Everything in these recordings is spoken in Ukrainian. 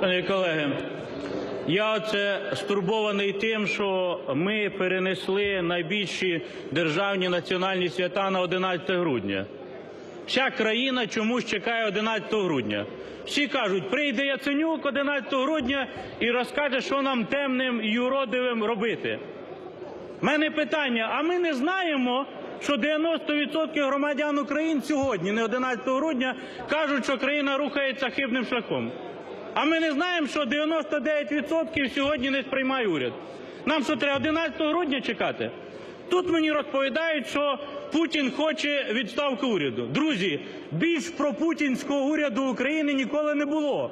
Шановні колеги, я оце стурбований тим, що ми перенесли найбільші державні національні свята на 11 грудня. Вся країна чомусь чекає 11 грудня. Всі кажуть, прийде Яценюк 11 грудня і розкаже, що нам темним і юродивим робити. У мене питання: а ми не знаємо, що 90% громадян України сьогодні, не 11 грудня, кажуть, що країна рухається хибним шляхом. А ми не знаємо, що 99% сьогодні не сприймає уряд. Нам що треба 11 грудня чекати? Тут мені розповідають, що Путін хоче відставки уряду. Друзі, більш пропутінського уряду України ніколи не було.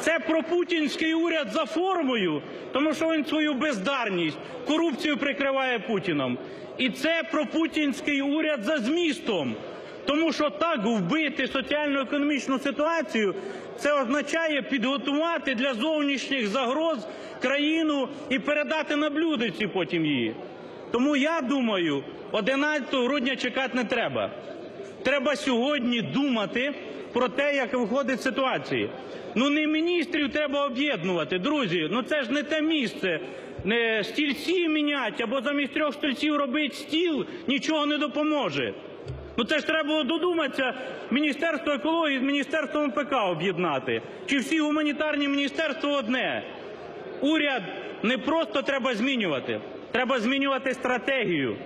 Це пропутінський уряд за формою, тому що він свою бездарність, корупцію прикриває Путіном. І це пропутінський уряд за змістом. Тому що так вбити соціально-економічну ситуацію, це означає підготувати для зовнішніх загроз країну і передати на блюдеці потім її. Тому я думаю, 11 грудня чекати не треба. Треба сьогодні думати про те, як виходить з ситуації. Ну не міністрів треба об'єднувати, друзі. Ну це ж не те місце. Не стільці міняти або замість трьох стільців робити стіл нічого не допоможе. Ну це ж треба було додуматися Міністерство екології з Міністерством МПК об'єднати. Чи всі гуманітарні міністерства одне? Уряд не просто треба змінювати, треба змінювати стратегію.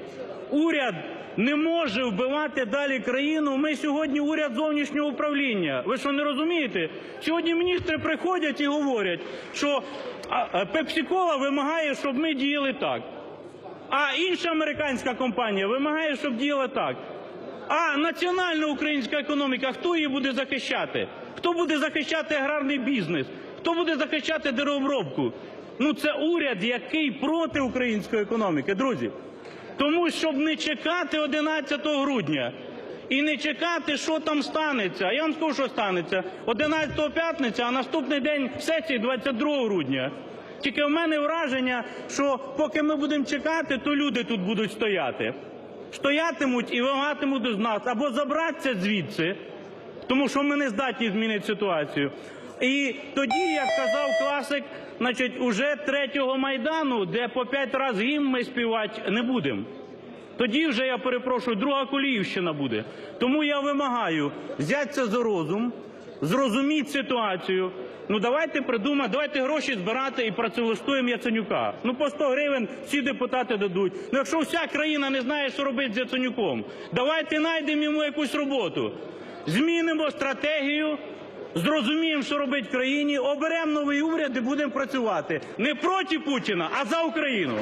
Уряд не може вбивати далі країну. Ми сьогодні уряд зовнішнього управління. Ви що не розумієте? Сьогодні міністри приходять і говорять, що Пепсікола вимагає, щоб ми діяли так. А інша американська компанія вимагає, щоб діяла так. А національна українська економіка, хто її буде захищати? Хто буде захищати аграрний бізнес? Хто буде захищати деревообробку? Ну це уряд, який проти української економіки, друзі. Тому щоб не чекати 11 грудня і не чекати, що там станеться. Я вам скажу, що станеться. 11 п'ятниця, а наступний день сесії 22 грудня. Тільки в мене враження, що поки ми будемо чекати, то люди тут будуть стояти. Стоятимуть і вимагатимуть з нас або забратися звідси, тому що ми не здатні змінити ситуацію. І тоді, як казав класик, значить, уже третього майдану, де по п'ять разів гімн ми співати не будемо. Тоді вже я перепрошую, друга Коліївщина буде. Тому я вимагаю взятися за розум, зрозуміти ситуацію. Ну давайте придумаємо, давайте гроші збирати і працевлаштуємо Яценюка. Ну по 100 гривень всі депутати дадуть. Ну якщо вся країна не знає, що робити з Яценюком, давайте знайдемо йому якусь роботу. Змінимо стратегію, зрозуміємо, що робить в країні, оберемо новий уряд і будемо працювати не проти Путіна, а за Україну.